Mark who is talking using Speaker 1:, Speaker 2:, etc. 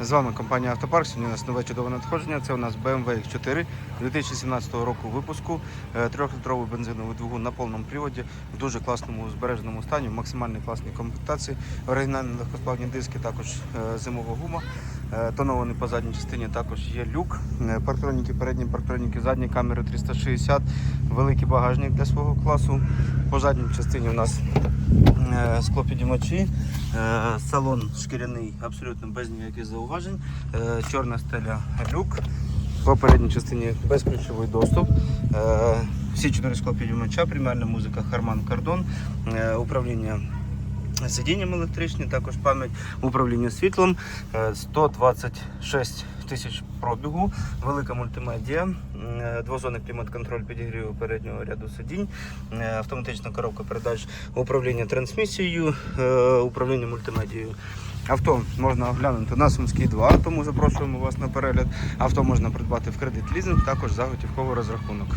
Speaker 1: З вами компанія Автопарк. Сьогодні у нас нове чудове надходження. Це у нас BMW X4 2017 року випуску. Е, Трьохлітровий бензиновий двигун на повному приводі в дуже класному збереженому стані, в максимальній класній комплектації. Оригінальні легкосплавні диски, також е, зимова гума. Е, Тонований по задній частині також є люк. Е, Парктроніки передні, парктроніки задні, камери 360, великий багажник для свого класу. По задній частині у нас е, склопідіймачі, е, салон шкіряний абсолютно без ніяких зауважень, чорна стеля люк. По передній частині безключовий доступ. Всі чотири склопідіймача, преміальна музика Kardon, е, управління сидінням електричні, також пам'ять управління світлом, е, 126 тисяч пробігу, велика мультимедіа, е, двозонний клімат-контроль підігріву переднього ряду сидінь, е, автоматична коробка передач, управління трансмісією, е, управління мультимедією. Авто можна оглянути на Сумській 2, тому запрошуємо вас на перегляд. Авто можна придбати в кредит лізинг, також за готівковий розрахунок.